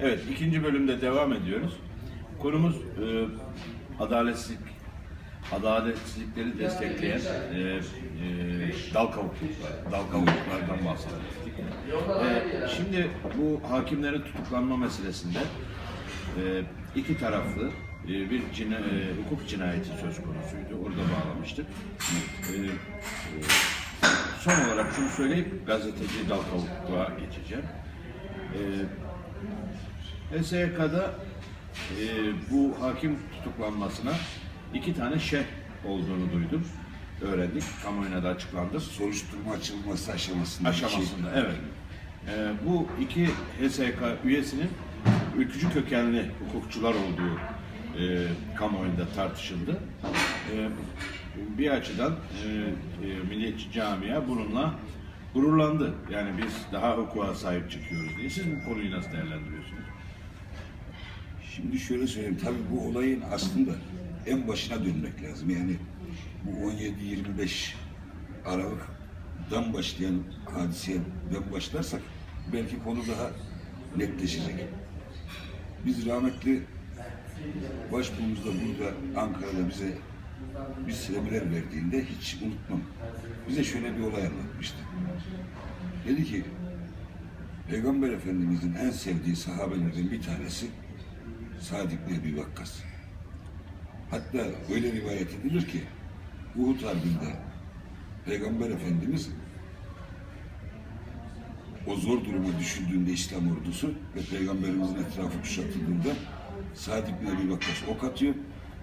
Evet, ikinci bölümde devam ediyoruz. Konumuz e, adaletsizlik, adaletsizlikleri destekleyen e, e, dal kavukluklar, dal kavukluklardan bahsettik. E, şimdi bu hakimlerin tutuklanma meselesinde e, iki taraflı e, bir cina, e, hukuk cinayeti söz konusuydu. Orada bağlamıştık. E, e, son olarak şunu söyleyip gazeteci dal kavukluğa geçeceğim. E, SYK'da e, bu hakim tutuklanmasına iki tane şeh olduğunu duydum. Öğrendik. Kamuoyuna da açıklandı. soruşturma açılması aşamasında. Aşamasında, evet. E, bu iki HSK üyesinin ülkücü kökenli hukukçular olduğu e, kamuoyunda tartışıldı. E, bir açıdan e, e, milliyetçi camia bununla gururlandı. Yani biz daha hukuka sahip çıkıyoruz diye. Siz bu konuyu nasıl değerlendiriyorsunuz? Şimdi şöyle söyleyeyim, tabii bu olayın aslında en başına dönmek lazım. Yani bu 17-25 Aralık'tan başlayan hadiseden başlarsak belki konu daha netleşecek. Biz rahmetli başbuğumuzda burada Ankara'da bize bir seminer verdiğinde hiç unutmam. Bize şöyle bir olay anlatmıştı. Dedi ki Peygamber Efendimizin en sevdiği sahabelerden bir tanesi Sa'd ibn Ebi Vakkas. Hatta öyle rivayet edilir ki Uhud Harbi'nde Peygamber Efendimiz o zor duruma düşüldüğünde İslam ordusu ve Peygamberimizin etrafı kuşatıldığında Sa'd ibn Ebi Vakkas ok atıyor.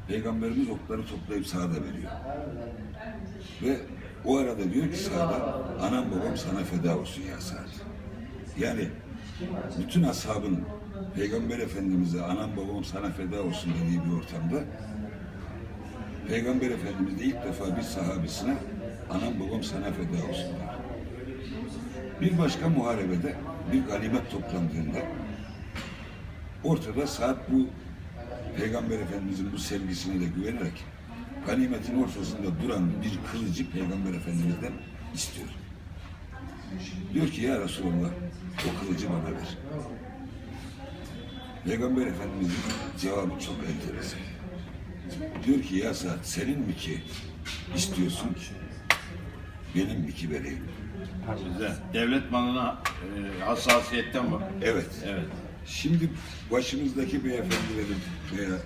Peygamberimiz okları toplayıp Sa'da veriyor. Ve o arada diyor ki Sa'da anam babam sana feda olsun ya Sa'd. Yani bütün ashabın Peygamber Efendimiz'e anam babam sana feda olsun dediği bir ortamda Peygamber Efendimiz de ilk defa bir sahabesine anam babam sana feda olsun der. Bir başka muharebede bir ganimet toplandığında ortada saat bu Peygamber Efendimizin bu sevgisine de güvenerek ganimetin ortasında duran bir kılıcı Peygamber Efendimiz'den istiyor. Diyor ki ya Resulallah o kılıcı bana ver. Peygamber Efendimizin cevabı çok enteresan. Diyor ki ya Sa'd senin mi ki istiyorsun benim mi ki vereyim? Güzel. Devlet malına e, hassasiyetten var. Evet. Evet. Şimdi başımızdaki beyefendilerin veya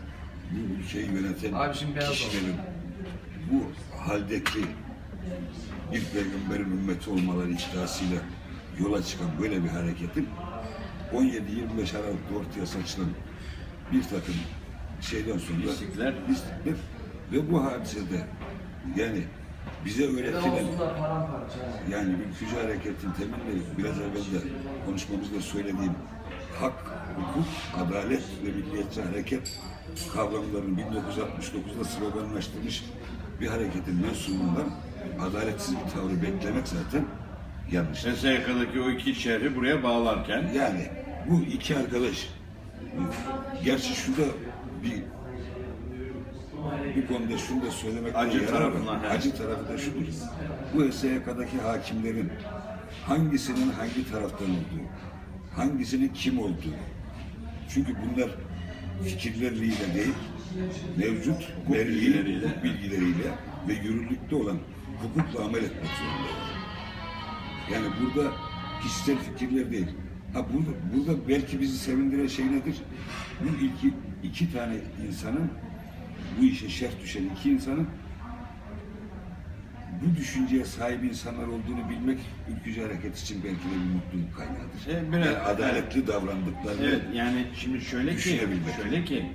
bu ülkeyi yöneten Abi şimdi beyaz kişilerin bu haldeki bir peygamberin ümmeti olmaları iddiasıyla yola çıkan böyle bir hareketin 17-25 Aralık'ta ortaya saçılan bir takım şeyden sonra Pislikler. pislikler ve bu hadisede yani bize öğretilen yani ülkücü hareketin temelli biraz evvel de konuşmamızda söylediğim hak, hukuk, adalet ve milliyetçi hareket kavramlarını 1969'da sloganlaştırmış bir hareketin mensubundan adaletsiz bir tavrı beklemek zaten yanlış. SSK'daki o iki şehri buraya bağlarken Yani bu iki arkadaş gerçi şurada bir bir konuda şunu da söylemek Acı yarar tarafından, var. Acı tarafı da şudur. Bu SYK'daki hakimlerin hangisinin hangi taraftan olduğu, hangisinin kim olduğu. Çünkü bunlar fikirleriyle değil, mevcut hukuk bilgileriyle. hukuk bilgileriyle ve yürürlükte olan hukukla amel etmek zorundalar. Yani burada kişisel fikirler değil. Ha burada, burada belki bizi sevindiren şey nedir? Bu iki, iki tane insanın bu işe şerh düşen iki insanın bu düşünceye sahip insanlar olduğunu bilmek ülkücü hareket için belki de bir mutluluk kaynağıdır. E, biraz- Yani adaletli davrandıklarını Evet yani şimdi şöyle ki şöyle ki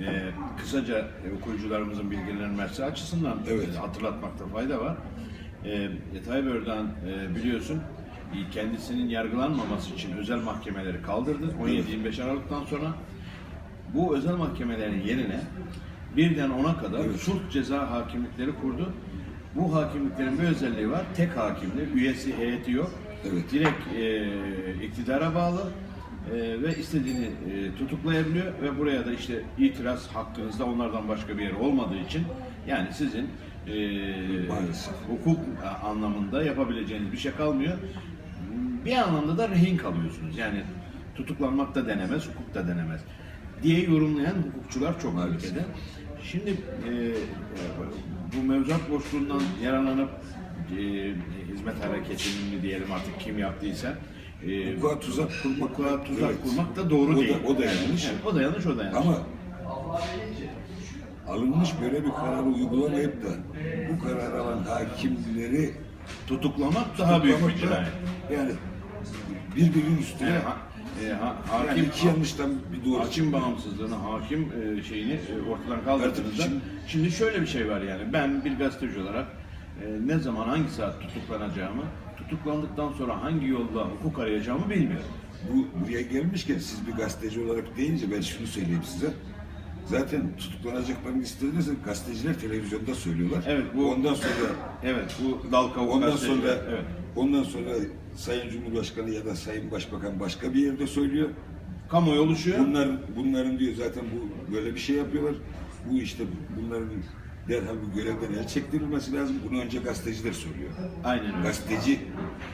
e, kısaca e, okuyucularımızın bilgilenmesi açısından Evet. hatırlatmakta fayda var. E, Tayyip Erdoğan e, biliyorsun kendisinin yargılanmaması için özel mahkemeleri kaldırdı 17-25 Aralık'tan sonra. Bu özel mahkemelerin yerine birden ona kadar Evet. sulh ceza hakimlikleri kurdu. Bu hakimliklerin bir özelliği var. Tek hakimli, üyesi, heyeti yok. Evet. Direkt e, iktidara bağlı e, ve istediğini e, tutuklayabiliyor ve buraya da işte itiraz hakkınızda onlardan başka bir yer olmadığı için yani sizin e, Maalesef. hukuk anlamında yapabileceğiniz bir şey kalmıyor. Bir anlamda da rehin kalıyorsunuz. Yani tutuklanmak da denemez, hukuk da denemez diye yorumlayan hukukçular çok Maalesef. ülkede. Şimdi e, bu mevzuat boşluğundan yararlanıp e, hizmet hareketinin mi diyelim artık kim yaptıysa e, Hukuka tuzak kurmak, hukuka tuzak evet. kurmak da doğru O da- değil. o da yanlış. Evet, o da yanlış, o da yanlış. Ama alınmış böyle bir kararı uygulamayıp da bu kararı alan hakimleri tutuklamak daha büyük bir tutuklamak da cinayet. Yani birbirinin üstüne ha, e, ha, yani hakim, iki yanlıştan bir doğru hakim bağımsızlığını, hakim e, şeyini e, ortadan kaldırdığınızda şimdi, şöyle bir şey var yani ben bir gazeteci olarak e, ne zaman hangi saat tutuklanacağımı, tutuklandıktan sonra hangi yolda hukuk arayacağımı bilmiyorum. Bu buraya gelmişken siz bir gazeteci olarak deyince ben şunu söyleyeyim size. Zaten tutuklanacaklarını istediğinizde gazeteciler televizyonda söylüyorlar. Evet, bu- ondan sonra Evet bu dal kavuk ondan gazeteciler, sonra evet. ondan sonra Sayın Cumhurbaşkanı ya da Sayın Başbakan başka bir yerde söylüyor. kamuoyu oluşuyor. Bunlar bunların diyor zaten bu böyle bir şey yapıyorlar. Bu işte bunların derhal bu görevden el çektirilmesi lazım. Bunu önce gazeteciler söylüyor. Aynen öyle. Gazeteci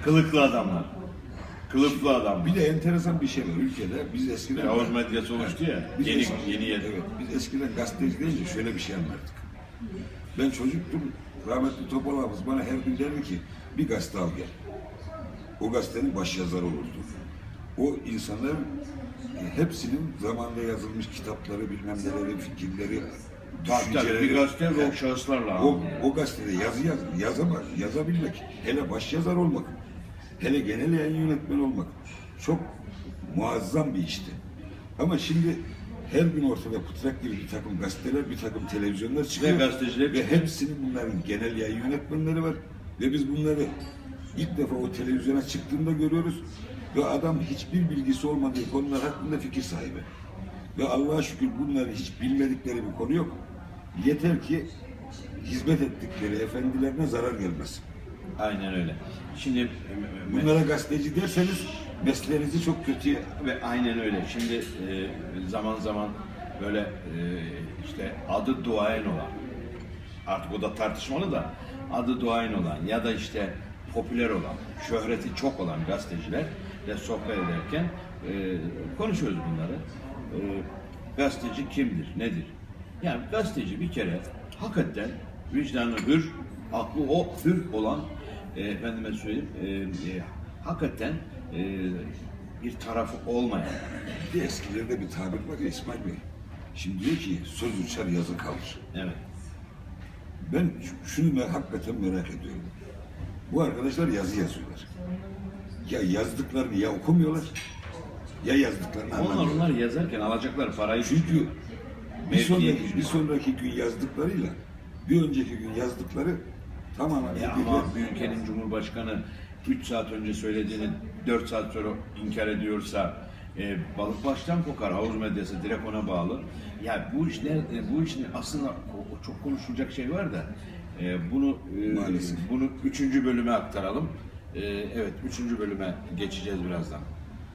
Kılıklı adamlar. Kılıklı adam. bir de enteresan bir şey var ülkede. Biz eskiden Havuz medyası oluştu ya. Biz Yeni eski- yeni yer. Evet, biz eskiden gazeteci deyince şöyle bir şey anlardık. Ben çocuktum, rahmetli Topal Hafız bana her gün derdi ki, bir gazete al gel. O gazetenin başyazarı olurdu. O insanların e, hepsinin zamanında yazılmış kitapları, bilmem neleri, fikirleri, tabii, bir gazete o şahıslarla. O, o gazetede yazı yaz, yazama, yazabilmek, hele başyazar olmak, hele genel yayın yönetmeni olmak çok muazzam bir işti. Ama şimdi her gün ortada pıtrak gibi bir takım gazeteler, bir takım televizyonlar çıkıyor. gazeteciler Ve hepsinin bunların genel yayın yönetmenleri var. Ve biz bunları ilk defa o televizyona çıktığında görüyoruz. Ve adam hiçbir bilgisi olmadığı konular hakkında fikir sahibi. Ve Allah'a şükür bunların hiç bilmedikleri bir konu yok. Yeter ki hizmet ettikleri efendilerine zarar gelmesin. Aynen öyle. Şimdi e, me- Bunlara gazeteci derseniz mesleğinizi çok kötüye ve aynen öyle. Şimdi e, zaman zaman böyle e, işte adı duayen olan artık o da tartışmalı da adı duayen olan ya da işte popüler olan, şöhreti çok olan gazetecilerle sohbet ederken e, konuşuyoruz bunları. E, gazeteci kimdir, nedir? Yani gazeteci bir kere hakikaten vicdanı hür, aklı o hür olan e, efendime söyleyeyim e, e, hakikaten e, bir tarafı olmayan Bir de eskilerde bir tabir var ya İsmail Bey. Şimdi diyor ki söz uçar yazı kalır. evet Ben şunu me- hakikaten merak ediyorum. Bu arkadaşlar yazı yazıyorlar. Ya yazdıklarını ya okumuyorlar ya yazdıklarını onlar anlamıyorlar. onlar yazarken alacaklar parayı Çünkü bir Mevkiye sonraki, bir sonraki gün yazdıklarıyla bir önceki gün yazdıkları tamamen Ya birbirine- ama bir ülkenin cumhurbaşkanı 3 saat önce söylediğini 4 saat sonra inkar ediyorsa e, balık baştan kokar. Havuz medyası direkt ona bağlı. Ya bu işler e, bu işin aslında çok konuşulacak şey var da e, bunu e, Maalesef. bunu 3. bölüme aktaralım. E, evet 3. bölüme geçeceğiz birazdan.